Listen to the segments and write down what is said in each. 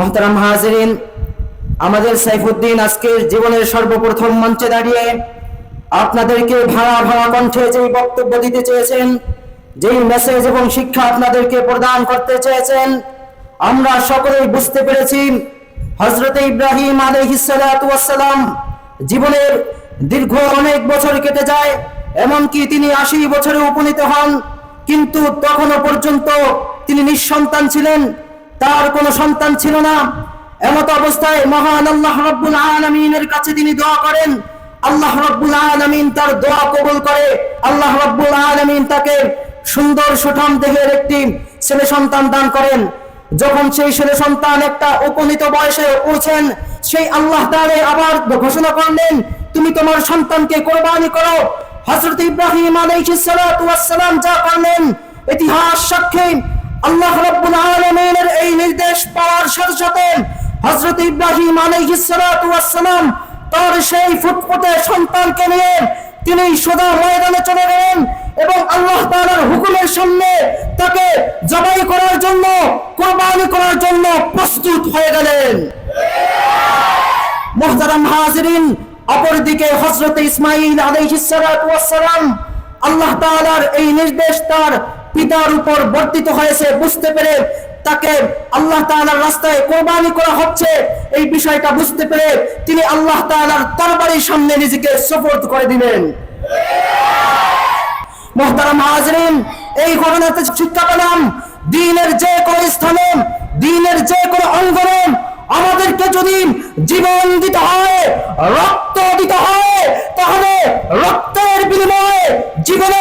মোহতারাম হাজরিন, আমাদের সাইফুদ্দিন আজকের জীবনের সর্বপ্রথম মঞ্চে দাঁড়িয়ে আপনাদেরকে ভাড়া ভাড়া কণ্ঠে যেই বক্তব্য দিতে চেয়েছেন, যেই মেসেজ এবং শিক্ষা আপনাদেরকে প্রদান করতে চেয়েছেন, আমরা সকলেই বুঝতে পেরেছি হজরত ইব্রাহিম আলহিসাম জীবনের দীর্ঘ অনেক বছর কেটে যায়, এমনকি তিনি আশি বছরে উপনীত হন, কিন্তু তখনও পর্যন্ত তিনি নিঃসন্তান ছিলেন। তার কোনো সন্তান ছিল না। এমত অবস্থায় মহান আল্লাহ রব্বুল আলমিনের কাছে তিনি দোয়া করেন। আল্লাহ রব্বুল আলমিন তার দোয়া কবুল করে। আল্লাহ রব্বুল আলমিন তাকে সুন্দর সুঠাম দেহের একটি ছেলে সন্তান দান করেন। যখন সেই ছেলে সন্তান একটা উপনীত বয়সে পৌঁছেন সেই আল্লাহ তাআলা আবার ঘোষণা করলেন, তুমি তোমার সন্তানকে কোরবানি করো। হযরত ইব্রাহিম আলাইহিস সালাম যা করলেন, ইতিহাস সাক্ষী আল্লাহ রাব্বুল আলামিনের এই নির্দেশ পাওয়ার সাথে সাথে হযরত ইব্রাহিম আলাইহিস সালাতু ওয়াস সালাম তার সেই ফুটফুটে সন্তানকে নিয়ে তিনি সোজা ময়দানে চলে গেলেন এবং আল্লাহ তাআলার হুকুমের সামনে তাকে জবাই করার জন্য, কোরবানি করার জন্য প্রস্তুত হয়ে গেলেন। মোহতারাম হাজিরিন, অপরদিকে হযরত ইসমাঈল আলাইহিস সালাতু ওয়াস সালাম, আল্লাহ তাআলার এই নির্দেশ তার পিতার উপর বর্তিত হয়েছে, বুঝতে পেরে তাকে আল্লাহ তাআলার রাস্তায় কোরবানি করা হচ্ছে। এই বিষয়টা বুঝতে পেরে তিনি আল্লাহ তাআলার তরবারির সামনে নিজেকে সুপর্দ করে দিলেন মোহতারাম হাজরিন, এই ঘটনাতে শিক্ষা পেলাম, দিনের যে কোনো স্থানে, দিনের যে কোনো অঙ্গনে আমাদেরকে যদি জীবন দিতে হয়, রক্ত দিতে হয়, তাহলে রক্তের বিনিময়ে বিনিময়ে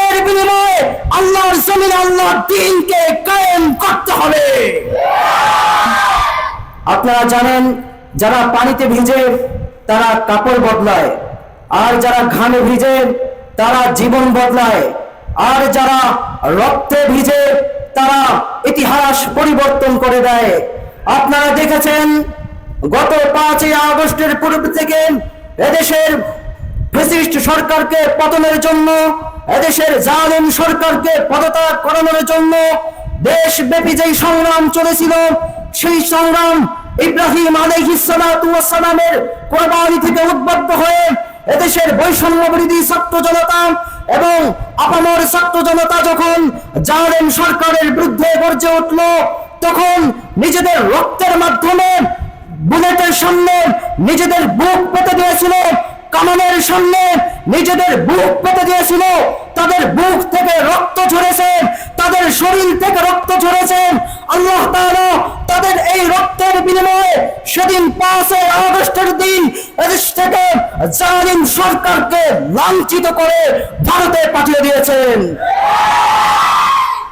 আল্লাহর জমিন আল্লাহর দিনকে কায়েম করতে হবে। আপনারা জানেন, যারা পানিতে ভিজে, তারা কাপড় বদলায়। আর যারা ঘামে ভিজে, তারা জীবন বদলায়। আর যারা রক্তে ভিজে, তারা ইতিহাস পরিবর্তন করে দেয়। আপনারা দেখেছেন, গত পাঁচই আগস্টের পূর্ব থেকে এদেশের ফেসিস্ট সরকারকে পতনের জন্য এদেশের জালিম সরকারকে পদত্যাগ করানোর জন্য দেশব্যাপী যেই সংগ্রাম চলেছিল, সেই সংগ্রাম ইব্রাহিম আলহিসামের কোরবানি থেকে উদ্বুদ্ধ হয়ে এদেশের বৈষম্য বিরোধী ছাত্র জনতা এবং আপামর ছাত্র জনতা যখন জালেম সরকারের বিরুদ্ধে গর্জে উঠল, তখন নিজেদের রক্তের মাধ্যমে বুলেটের সামনে নিজেদের বুক পেতে দিয়েছিল, কামানের সামনে নিজেদের বুক পেতে দিয়েছিল। তাদের বুক থেকে রক্ত ঝরেছে তাদের শরীর থেকে রক্ত ঝরেছে আল্লাহ তাআলা তাদের এই রক্তের বিনিময়ে সেদিন পাঁচই আগস্টের দিন এদেশ থেকে জালিম সরকারকে লাঞ্ছিত করে ভারতে পাঠিয়ে দিয়েছেন।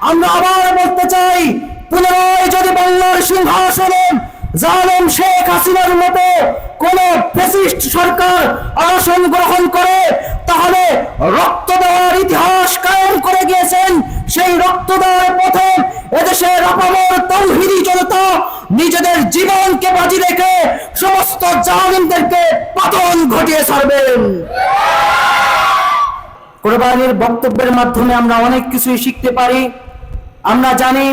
আমরা আবার বলতে চাই, পুনরায় যদি বাংলার সিংহাসনে জালেম শেখ হাসিনার মতো কোন ফেসিস্ট সরকার আসন গ্রহণ করে, তাহলে রক্ত দেওয়ার ইতিহাস কায়েম করে গিয়েছেন। সেই রক্ত দেওয়ার পথে এদেশের আপামর তৌহিদি জনতা নিজেদের জীবনকে বাজি রেখে সমস্ত জালিমদেরকে পতন ঘটিয়ে ছাড়বেন। কোরবানির বক্তব্যের মাধ্যমে আমরা অনেক কিছুই শিখতে পারি। আমরা জানি,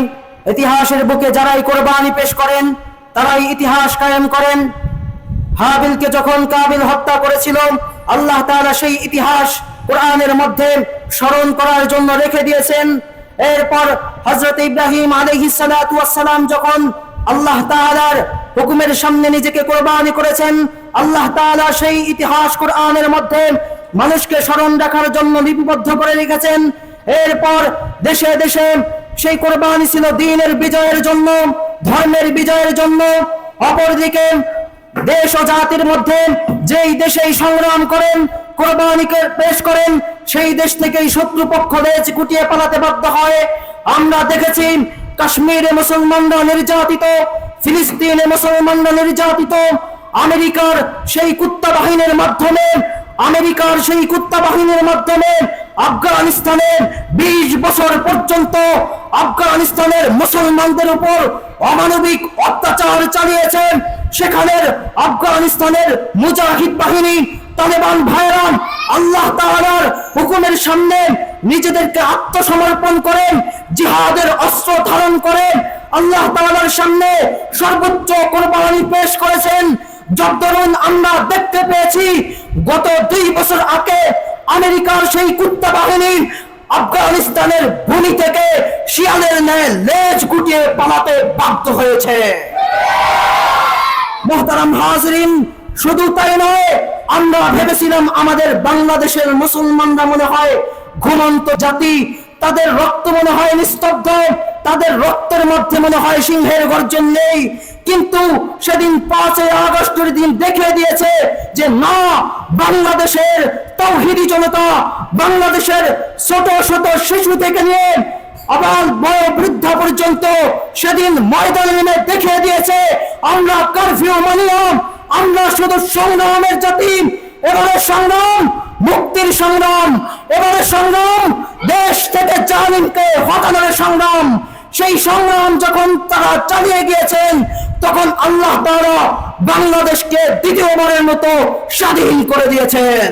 ইতিহাসের বুকে যারাই কোরবানি পেশ করেন, তারাই ইতিহাস কায়েম করেন। হাবিলকে যখন কাবিল হত্যা করেছিল, আল্লাহ তাআলা সেই ইতিহাস কোরআনের মধ্যে স্মরণ করার জন্য রেখে দিয়েছেন। এরপর হযরত ইব্রাহিম আলাইহিস সালাতু ওয়াস সালাম যখন আল্লাহ তাআলার হুকুমের সামনে নিজেকে কোরবানি করেছেন, আল্লাহ তাআলা সেই ইতিহাস কোরআনের মধ্যে মানুষকে স্মরণ রাখার জন্য লিপিবদ্ধ করে রেখেছেন। এরপর দেশে দেশে সেই কোরবানি ছিল দিনের বিজয়ের জন্য, ধর্মের বিজয়ের জন্য। অপরদিকে দেশ ও জাতির মধ্যে যেই দেশেই সংগ্রাম করেন কোরবানিকে পেশ করেন, সেই দেশ থেকেই শত্রুপক্ষ দেশ গুটিয়ে পালাতে বাধ্য হয়। আমরা দেখেছি কাশ্মীরে মুসলমানরা নির্যাতিত, ফিলিস্তিনে মুসলমানরা নির্যাতিত। আমেরিকার সেই কুত্তা বাহিনীর মাধ্যমে, আমেরিকার সেই কুত্তা বাহিনীর মাধ্যমে আফগানিস্তানের বিশ বছর পর্যন্ত আফগানিস্তানের মুসলমানদের উপর অমানবিক অত্যাচার চালিয়েছেন। সেখানের আফগানিস্তানের মুজাহিদ বাহিনী, তালেবান ভাইরান আল্লাহ তাআলার হুকুমের সামনে নিজেদেরকে আত্মসমর্পণ করেন, জিহাদের অস্ত্র ধারণ করেন। আল্লাহ তাআলার সামনে সর্বোচ্চ কোরবানি পেশ করেছেন। যদ্দরুন আমরা দেখতে পেয়েছি, গত দুই বছর আগে আমেরিকার সেই কুত্তা বাহিনী আফগানিস্তানের ভূমি থেকে শিয়ালের ন্যায় লেজ গুটিয়ে পালাতে বাধ্য হয়েছে। মোহতারাম হাজরিন, শুধু তাই নয়, আমরা ভেবেছিলাম আমাদের বাংলাদেশের মুসলমানরা মনে হয় ঘুমন্ত জাতি, তাদের রক্ত মনে হয় নিস্তব্ধ, তাদের রক্তের মধ্যে মনে হয় সিংহের গর্জন নেই কিন্তু সেদিন পাঁচই আগস্টের দিন দেখে দিয়েছে যে না, বাংলাদেশের তৌহিদি জনতা, বাংলাদেশের ছোট ছোট শিশু থেকে নিয়ে আবার বড় বৃদ্ধ পর্যন্ত সেদিন ময়দানে নেমে দেখিয়ে দিয়েছে, আমরা কারফিউ মানিয়াম আমরা শুধু সংগ্রামের জাতি এবারে সংগ্রাম, মুক্তির সংগ্রাম, এবারে সংগ্রাম, দেশ থেকে জালিমকে হটানোর সংগ্রাম। সেই সংগ্রাম যখন তারা চালিয়ে গিয়েছেন, তখন আল্লাহ তারা বাংলাদেশকে দ্বিতীয়বারের মতো স্বাধীন করে দিয়েছেন।